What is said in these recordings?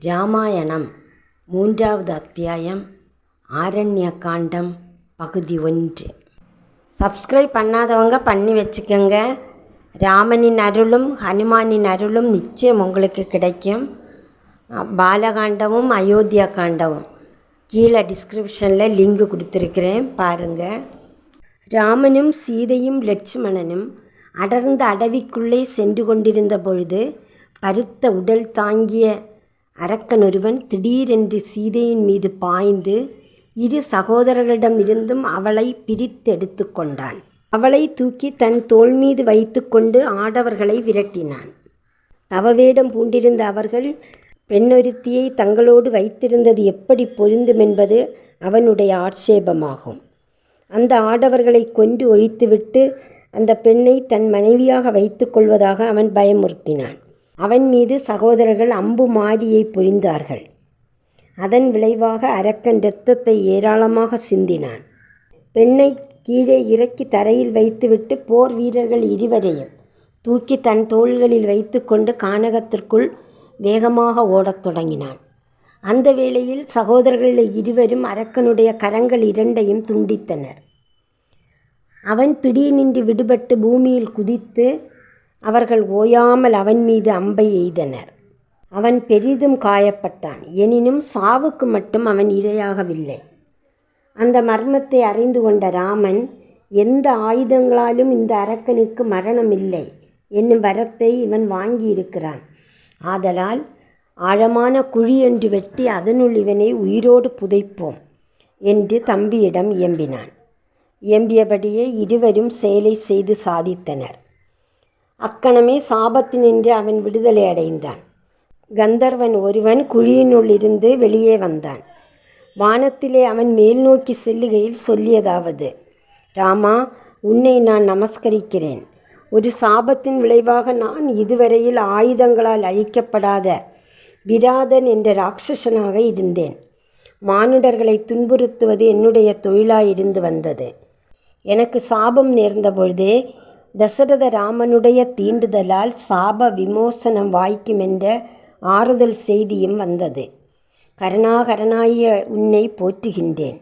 ராமாயணம் மூன்றாவது அத்தியாயம் ஆரண்ய காண்டம் பகுதி ஒன்று. சப்ஸ்கிரைப் பண்ணாதவங்க பண்ணி வச்சுக்கோங்க. ராமனின் அருளும் ஹனுமானின் அருளும் நிச்சயம் உங்களுக்கு கிடைக்கும். பாலகாண்டமும் அயோத்தியா காண்டமும். கீழே டிஸ்கிரிப்ஷனில் லிங்க் கொடுத்துருக்கிறேன் பாருங்கள் ராமனும் சீதையும் லட்சுமணனும் அடர்ந்த அடவிக்குள்ளே சென்று கொண்டிருந்த பொழுது பருத்த உடல் தாங்கிய அரக்கன் ஒருவன் திடீரென்று சீதையின் மீது பாய்ந்து இரு சகோதரர்களிடமிருந்தும் அவளை பிரித்தெடுத்து கொண்டான். அவளை தூக்கி தன் தோள் மீது வைத்துக்கொண்டு ஆடவர்களை விரட்டினான். தவவேடம் பூண்டிருந்த அவர்கள் பெண்ணொருத்தியை தங்களோடு வைத்திருந்தது எப்படி பொருந்தும் என்பது அவனுடைய ஆட்சேபமாகும். அந்த ஆடவர்களை கொன்று ஒழித்துவிட்டு அந்த பெண்ணை தன் மனைவியாக வைத்துக்கொள்வதாக அவன் பயமுறுத்தினான். அவன் மீது சகோதரர்கள் அம்பு மாரியை பொழிந்தார்கள். அதன் விளைவாக அரக்கன் இரத்தத்தை ஏராளமாக சிந்தினான். பெண்ணை கீழே இறக்கி தரையில் வைத்துவிட்டு போர் வீரர்கள் இருவரையும் தூக்கி தன் தோள்களில் வைத்துக்கொண்டு கானகத்திற்குள் வேகமாக ஓடத் தொடங்கினான். அந்த வேளையில் சகோதரர்கள் இருவரும் அரக்கனுடைய கரங்கள் இரண்டையும் துண்டித்தனர். அவன் பிடி நின்று விடுபட்டு பூமியில் குதித்து அவர்கள் ஓயாமல் அவன் மீது அம்பை எய்தனர். அவன் பெரிதும் காயப்பட்டான். எனினும் சாவுக்கு மட்டும் அவன் இரையாகவில்லை. அந்த மர்மத்தை அறிந்து கொண்ட ராமன் எந்த ஆயுதங்களாலும் இந்த அரக்கனுக்கு மரணம் இல்லை என்னும் வரத்தை இவன் வாங்கியிருக்கிறான். ஆதலால் ஆழமான குழி என்று வெட்டி அதனுள் இவனை உயிரோடு புதைப்போம் என்று தம்பியிடம் இயம்பினான். இயம்பியபடியே இருவரும் செயலை செய்து சாதித்தனர். அக்கணமே சாபத்தினின்று அவன் விடுதலை அடைந்தான். கந்தர்வன் ஒருவன் குழியினுள்ளிருந்து வெளியே வந்தான். வானத்திலே அவன் மேல் நோக்கி செல்லுகையில் சொல்லியதாவது ராமா உன்னை நான் நமஸ்கரிக்கிறேன். ஒரு சாபத்தின் விளைவாக நான் இதுவரையில் ஆயுதங்களால் அழிக்கப்படாத விராதன் என்ற ராட்சசனாக இருந்தேன். மானுடர்களை துன்புறுத்துவது என்னுடைய தொழிலாயிருந்து வந்தது. எனக்கு சாபம் நேர்ந்த பொழுதே தசரத ராமனுடைய தீண்டுதலால் சாப விமோசனம் வாய்க்கும் என்ற ஆறுதல் செய்தியும் வந்தது. கருணாகரனாய உன்னை போற்றுகின்றேன்.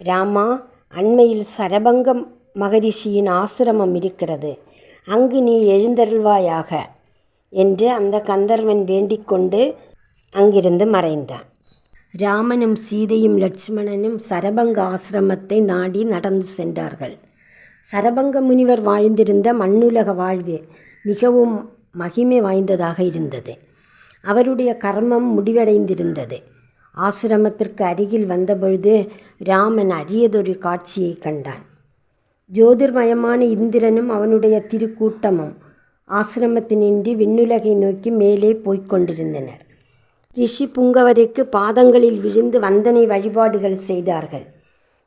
ராமா அண்மையில் சரபங்கம் மகரிஷியின் ஆசிரமம் இருக்கிறது. அங்கு நீ எழுந்தருள்வாயாக என்று அந்த கந்தர்வன் வேண்டிக்கொண்டு அங்கிருந்து மறைந்தான். ராமனும் சீதையும் லட்சுமணனும் சரபங்க ஆசிரமத்தை நாடி நடந்து சென்றார்கள். சரபங்க முனிவர் வாழ்ந்திருந்த மண்ணுலக வாழ்வு மிகவும் மகிமை வாய்ந்ததாக இருந்தது. அவருடைய கர்மம் முடிவடைந்திருந்தது. ஆசிரமத்திற்கு அருகில் வந்தபொழுது ராமன் அரியதொரு காட்சியை கண்டான். ஜோதிர்மயமான இந்திரனும் அவனுடைய திருக்கூட்டமும் ஆசிரமத்தினின்றி விண்ணுலகை நோக்கி மேலே போய்க் கொண்டிருந்தனர். ரிஷி புங்கவருக்கு பாதங்களில் விழுந்து வந்தனை வழிபாடுகள் செய்தார்கள்.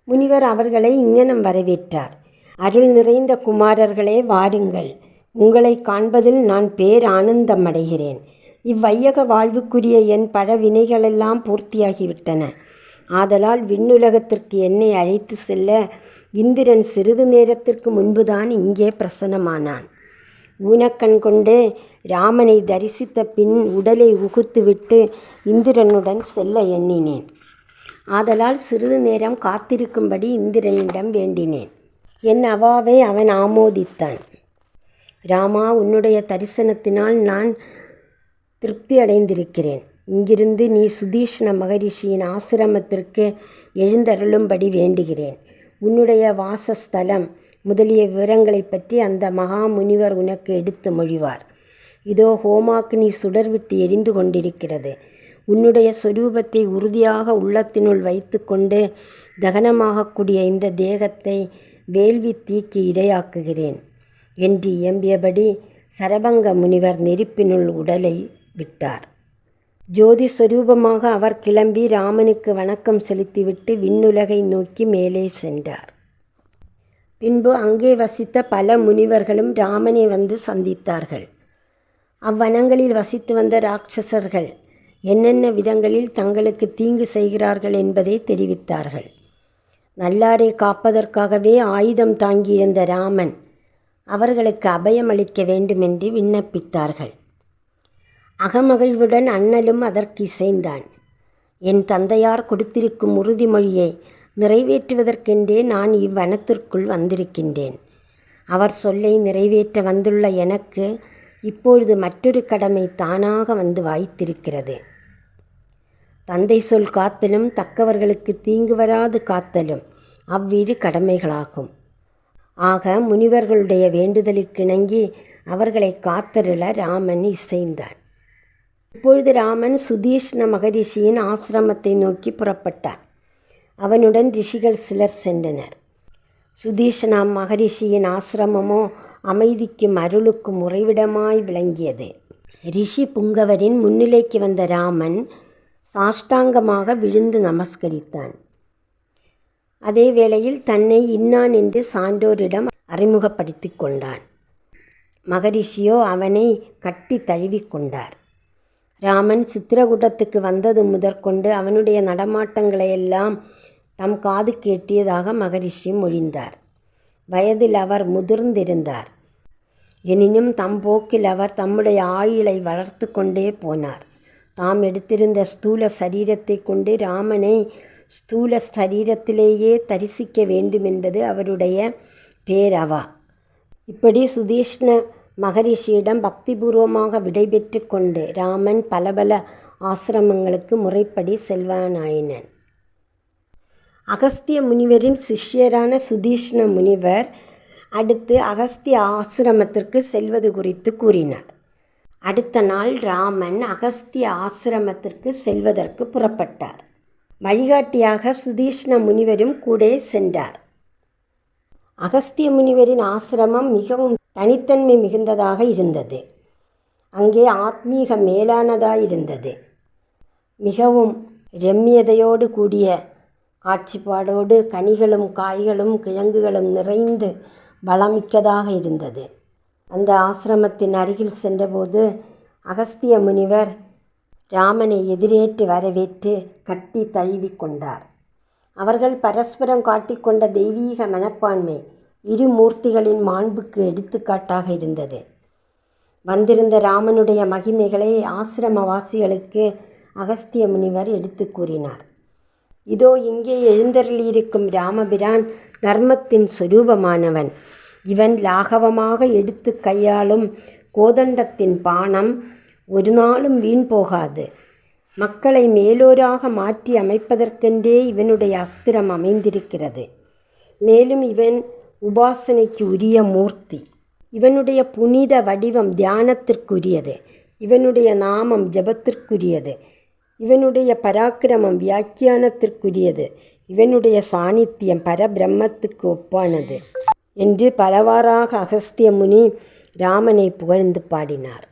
முனிவர் அவர்களை இங்ஙனம் வரவேற்றார். அருள் நிறைந்த குமாரர்களே வாருங்கள். உங்களை காண்பதில் நான் பேர் ஆனந்தம் அடைகிறேன் இவ்வையக வாழ்வுக்குரிய என் பல வினைகளெல்லாம் பூர்த்தியாகிவிட்டன. ஆதலால் விண்ணுலகத்திற்கு என்னை அழைத்து செல்ல இந்திரன் சிறிது நேரத்திற்கு முன்புதான் இங்கே பிரசன்னமானான். ஊனக்கண் கொண்டு ராமனை தரிசித்த பின் உடலை உகுத்துவிட்டு இந்திரனுடன் செல்ல எண்ணினேன். ஆதலால் சிறிது நேரம் காத்திருக்கும்படி இந்திரனிடம் வேண்டினேன். என் அவாவை அவன் ஆமோதித்தான். ராமா உன்னுடைய தரிசனத்தினால் நான் திருப்தி அடைந்திருக்கிறேன் இங்கிருந்து நீ சுதீஷ்ண மகரிஷியின் ஆசிரமத்திற்கு எழுந்தருளும்படி வேண்டுகிறேன். உன்னுடைய வாசஸ்தலம் முதலிய விவரங்களை பற்றி அந்த மகா முனிவர் உனக்கு எடுத்து மொழிவார். இதோ ஹோமாக்னி சுடர்விட்டு எரிந்து கொண்டிருக்கிறது. உன்னுடைய சொரூபத்தை உறுதியாக உள்ளத்தினுள் வைத்துக்கொண்டு தகனமாகக்கூடிய இந்த தேகத்தை வேள்வி தீக்கு இரையாக்குகிறேன் என்று இயம்பியபடி சரபங்க முனிவர் நெருப்பினுள் உடலை விட்டார். ஜோதி சொரூபமாக அவர் கிளம்பி ராமனுக்கு வணக்கம் செலுத்திவிட்டு விண்ணுலகை நோக்கி மேலே சென்றார். பின்பு அங்கே வசித்த பல முனிவர்களும் ராமனை வந்து சந்தித்தார்கள். அவ்வனங்களில் வசித்து வந்த ராட்சசர்கள் என்னென்ன விதங்களில் தங்களுக்கு தீங்கு செய்கிறார்கள் என்பதை தெரிவித்தார்கள். நல்லாரை காப்பதற்காகவே ஆயுதம் தாங்கியிருந்த ராமன் அவர்களுக்கு அபயம் அளிக்க வேண்டுமென்று விண்ணப்பித்தார்கள். அகமகிழ்வுடன் அண்ணலும் அதற்கு இசைந்தான் என் தந்தையார் கொடுத்திருக்கும் உறுதிமொழியை நிறைவேற்றுவதற்கென்றே நான் இவ்வனத்திற்குள் வந்திருக்கின்றேன். அவர் சொல்லை நிறைவேற்ற வந்துள்ள எனக்கு இப்பொழுது மற்றொரு கடமை தானாக வந்து வாய்த்திருக்கிறது. தந்தை சொல் காத்தலும் தக்கவர்களுக்கு தீங்கு வராது காத்தலும். அவ்விரு கடமைகளாகும். ஆக முனிவர்களுடைய வேண்டுதலுக்கிணங்கி அவர்களை காத்தருள ராமன் இசைந்தான் இப்பொழுது ராமன் சுதீஷ்ண மகரிஷியின் ஆசிரமத்தை நோக்கி புறப்பட்டார். அவனுடன் ரிஷிகள் சிலர் சென்றனர். சுதீஷ்ணா மகரிஷியின் ஆசிரமமோ அமைதிக்கும் அருளுக்கும் உறைவிடமாய் விளங்கியது. ரிஷி புங்கவரின் முன்னிலைக்கு வந்த ராமன் சாஷ்டாங்கமாக விழுந்து நமஸ்கரித்தான். அதே வேளையில் தன்னை இன்னான் என்று சான்றோரிடம் அறிமுகப்படுத்திக் கொண்டான். மகரிஷியோ அவனை கட்டி தழுவிக்கொண்டார் ராமன் சித்திரகூட்டத்துக்கு வந்தது முதற்கொண்டு அவனுடைய நடமாட்டங்களையெல்லாம் தம் காது கேட்டியதாக மகரிஷி மொழிந்தார். வயதில் அவர் முதிர்ந்திருந்தார். எனினும் தம் போக்கில் அவர் தம்முடைய ஆயுளை வளர்த்து கொண்டே போனார். தாம் எடுத்திருந்த ஸ்தூல சரீரத்தை கொண்டு ராமனை ஸ்தூல சரீரத்திலேயே தரிசிக்க வேண்டுமென்பது அவருடைய பேரவா. இப்படி சுதீஷ்ண மகரிஷியிடம் பக்திபூர்வமாக விடைபெற்று கொண்டு ராமன் பல பல ஆசிரமங்களுக்கு முறைப்படி செல்வானாயினன். அகஸ்திய முனிவரின் சிஷ்யரான சுதீஷ்ண முனிவர் அடுத்து அகஸ்திய ஆசிரமத்திற்கு செல்வது குறித்து கூறினார். அடுத்த நாள் ராமன் அகஸ்திய ஆசிரமத்திற்கு செல்வதற்கு புறப்பட்டார். வழிகாட்டியாக சுதீஷ்ண முனிவரும் கூட சென்றார். அகஸ்திய முனிவரின் ஆசிரமம் மிகவும் தனித்தன்மை மிகுந்ததாக இருந்தது. அங்கே ஆத்மீக மேலானதாயிருந்தது மிகவும் ரம்மியதையோடு கூடிய காட்சிப்பாடோடு கனிகளும் காய்களும் கிழங்குகளும் நிறைந்து பலமிக்கதாக இருந்தது. அந்த ஆசிரமத்தின் அருகில் சென்றபோது அகஸ்திய முனிவர் ராமனை எதிரேற்று வரவேற்று கட்டி தழுவி கொண்டார். அவர்கள் பரஸ்பரம் காட்டிக்கொண்ட தெய்வீக மனப்பான்மை இரு மூர்த்திகளின் மாண்புக்கு எடுத்துக்காட்டாக இருந்தது. வந்திருந்த ராமனுடைய மகிமைகளை ஆசிரமவாசிகளுக்கு அகஸ்திய முனிவர் எடுத்து கூறினார். இதோ இங்கே எழுந்தருளியிருக்கும் ராமபிரான் தர்மத்தின் சொரூபமானவன். இவன் லாகவமாக எடுத்து கையாளும் கோதண்டத்தின் பானம் ஒரு நாளும் வீண் போகாது. மக்களை மேலோராக மாற்றி அமைப்பதற்கென்றே இவனுடைய அஸ்திரம் அமைந்திருக்கிறது. மேலும் இவன் உபாசனைக்கு உரிய மூர்த்தி. இவனுடைய புனித வடிவம் தியானத்திற்குரியது. இவனுடைய நாமம் ஜபத்திற்குரியது. இவனுடைய பராக்கிரமம் வியாக்கியானத்திற்குரியது. இவனுடைய சாநித்தியம் பரபிரம்மத்துக்கு ஒப்பானது. என்று பலவாறாக அகஸ்திய முனி ராமனை புகழ்ந்து பாடினார்.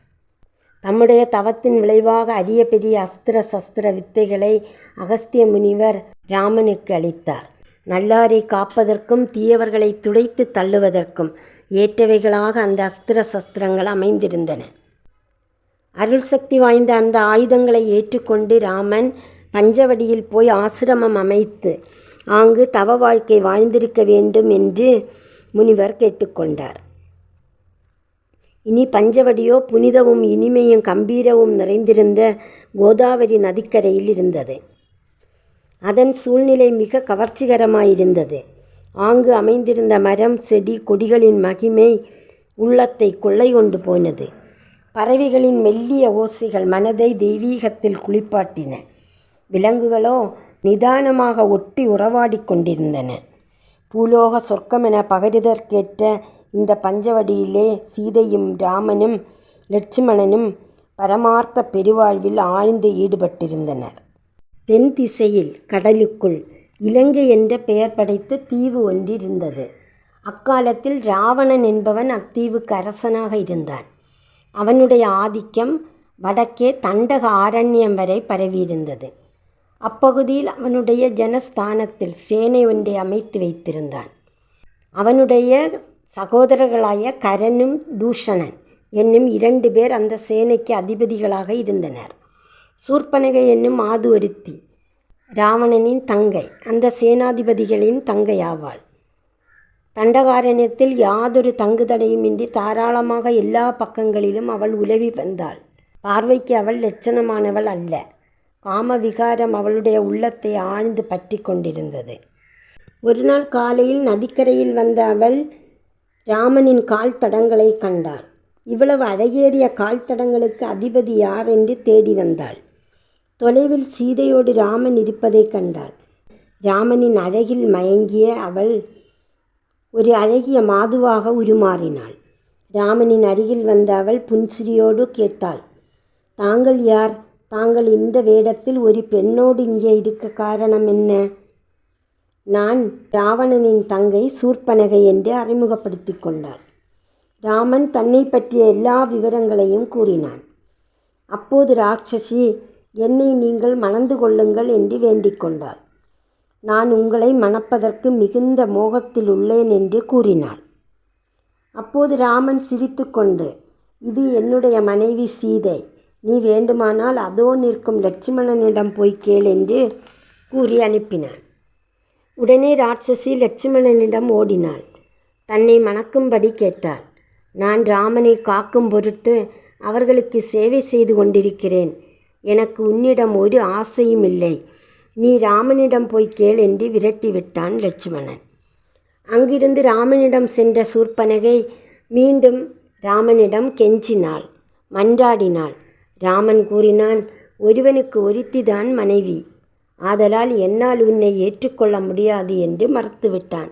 தம்முடைய தவத்தின் விளைவாக அரிய பெரிய அஸ்திர சஸ்திர வித்தைகளை அகஸ்திய முனிவர் ராமனுக்கு அளித்தார். நல்லாரை காப்பதற்கும் தீயவர்களை துடைத்து தள்ளுவதற்கும் ஏற்றவைகளாக அந்த அஸ்திர சஸ்திரங்கள் அமைந்திருந்தன. அருள் சக்தி வாய்ந்த அந்த ஆயுதங்களை ஏற்றுக்கொண்டு ராமன் பஞ்சவடியில் போய் ஆசிரமம் அமைத்து ஆங்கு தவ வாழ்க்கை வாழ்ந்திருக்க வேண்டும் என்று முனிவர் கேட்டுக்கொண்டார். இனி பஞ்சவடியோ புனிதவும் இனிமையும் கம்பீரவும் நிறைந்திருந்த கோதாவரி நதிக்கரையில் இருந்தது. அதன் சூழ்நிலை மிக கவர்ச்சிகரமாயிருந்தது. ஆங்கு அமைந்திருந்த மரம் செடி கொடிகளின் மகிமை உள்ளத்தை கொள்ளை கொண்டு போனது. பறவைகளின் மெல்லிய ஓசைகள் மனதை தெய்வீகத்தில் குளிப்பாட்டின. விலங்குகளோ நிதானமாக ஒட்டி உறவாடி கொண்டிருந்தன. பூலோக சொர்க்கமென பகருதற்கேற்ற இந்த பஞ்சவடியிலே சீதையும் ராமனும் லட்சுமணனும் பரமார்த்த பெருவாழ்வில் ஆழ்ந்து ஈடுபட்டிருந்தனர். தென் திசையில் கடலுக்குள் இலங்கை என்ற பெயர் படைத்த தீவு ஒன்றிருந்தது. அக்காலத்தில் ராவணன் என்பவன் அத்தீவுக்கு அரசனாக இருந்தான். அவனுடைய ஆதிக்கம் வடக்கே தண்டக ஆரண்யம் வரை பரவியிருந்தது. அப்பகுதியில் அவனுடைய ஜனஸ்தானத்தில் சேனை ஒன்றை அமைத்து வைத்திருந்தான். அவனுடைய சகோதரர்களாய கரனும் தூஷணன் என்னும் இரண்டு பேர் அந்த சேனைக்கு அதிபதிகளாக இருந்தனர். சூர்பனகை என்னும் மாது ஒருத்தி ராவணனின் தங்கை அந்த சேனாதிபதிகளின் தங்கையாவாள். தண்டகாரண்யத்தில் யாதொரு தங்குதடையுமின்றி தாராளமாக எல்லா பக்கங்களிலும் அவள் உலவி வந்தாள். பார்வைக்கு அவள் லட்சணமானவள் அல்ல. காம விகாரம் அவளுடைய உள்ளத்தை ஆழ்ந்து பற்றி கொண்டிருந்தது. ஒரு நாள் காலையில் நதிக்கரையில் வந்த அவள் ராமனின் கால் தடங்களை கண்டாள். இவ்வளவு அழகேறிய கால் தடங்களுக்கு அதிபதி யார் என்று தேடி வந்தாள். தொலைவில் சீதையோடு ராமன் இருப்பதைக் கண்டாள். ராமனின் அழகில் மயங்கிய அவள் ஒரு அழகிய மாதுவாக உருமாறினாள். ராமனின் அருகில் வந்த அவள் புன்சிரியோடு கேட்டாள் தாங்கள் யார்? தாங்கள் இந்த வேடத்தில் ஒரு பெண்ணோடு இங்கே இருக்க காரணம் என்ன? நான் ராவணனின் தங்கை சூர்பனகை என்று அறிமுகப்படுத்தி கொண்டாள். ராமன் தன்னை பற்றிய எல்லா விவரங்களையும் கூறினான். அப்போது ராட்சசி என்னை நீங்கள் மணந்து கொள்ளுங்கள் என்று வேண்டிக் கொண்டாள். நான் உங்களை மணப்பதற்கு மிகுந்த மோகத்தில் உள்ளேன் என்று கூறினாள். அப்போது ராமன் சிரித்துக்கொண்டு இது என்னுடைய மனைவி சீதை. நீ வேண்டுமானால் அதோ நிற்கும் லட்சுமணனிடம் போய் கேள் என்று கூறி அனுப்பினான். உடனே ராட்சசி லட்சுமணனிடம் ஓடினாள். தன்னை மணக்கும்படி கேட்டாள். நான் ராமனை காக்கும் பொருட்டு அவர்களுக்கு சேவை செய்து கொண்டிருக்கிறேன். எனக்கு உன்னிடம் ஒரு ஆசையும் இல்லை. நீ ராமனிடம் போய் கேள் என்று விரட்டிவிட்டான் லட்சுமணன். அங்கிருந்து ராமனிடம் சென்ற சூர்பனகை மீண்டும் ராமனிடம் கெஞ்சினாள். மன்றாடினாள். ராமன் கூறினான் ஒருவனுக்கு ஒருத்திதான் மனைவி. ஆதலால் என்னால் உன்னை ஏற்றுக்கொள்ள முடியாது என்று மறுத்துவிட்டான்.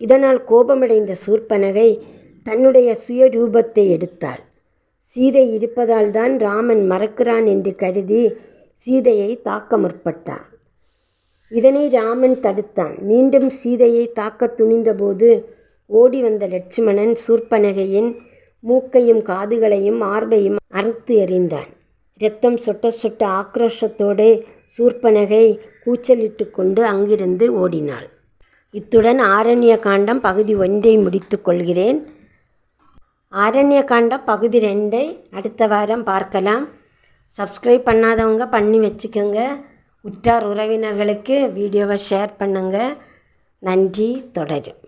இதனால் கோபமடைந்த சூர்பனகை தன்னுடைய சுயரூபத்தை எடுத்தாள். சீதை இருப்பதால் தான் ராமன் மறக்கிறான் என்று கருதி சீதையை தாக்க முற்பட்டான். இதனை ராமன் தடுத்தான். மீண்டும் சீதையை தாக்க துணிந்தபோது ஓடி வந்த லட்சுமணன் சூர்பனகையின் மூக்கையும் காதுகளையும் மார்பையும் அறுத்து எறிந்தான். இரத்தம் சொட்ட சொட்ட ஆக்ரோஷத்தோடு சூர்பனகை கூச்சலிட்டு கொண்டு அங்கிருந்து ஓடினாள். இத்துடன் ஆரண்ய காண்டம் பகுதி ஒன்றை முடித்து கொள்கிறேன். ஆரண்ய காண்டம் பகுதி ரெண்டை அடுத்த வாரம் பார்க்கலாம். சப்ஸ்கிரைப் பண்ணாதவங்க பண்ணி வச்சுக்கோங்க. உற்றார் உறவினர்களுக்கு வீடியோவை ஷேர் பண்ணுங்கள் நன்றி தொடரும்.